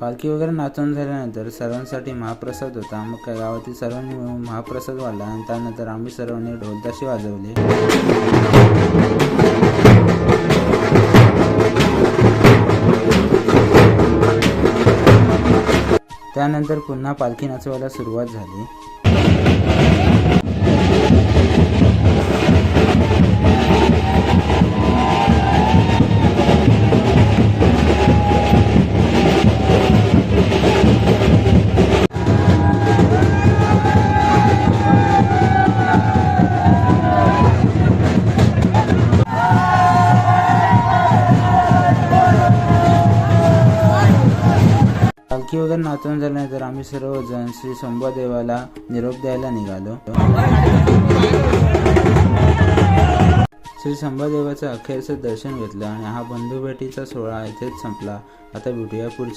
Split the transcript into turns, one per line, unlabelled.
पालखी वगैरे नाचवून झाल्यानंतर सर्वांसाठी महाप्रसाद होता. मग काय गावातील सर्वांनी मिळून महाप्रसाद वाढला आणि त्यानंतर आम्ही सर्वांनी ढोलताशी वाजवले. त्यानंतर पुन्हा पालखी नाचवायला सुरुवात झाली. राखी वगैरे नाचवून झाल्यानंतर आम्ही सर्वजण श्री देवाला निरोप द्यायला निघालो. श्री संभादेवाचं अखेरचं दर्शन घेतलं आणि हा बंधुभेटीचा सोहळा इथेच संपला. आता भेटूया पुढच्या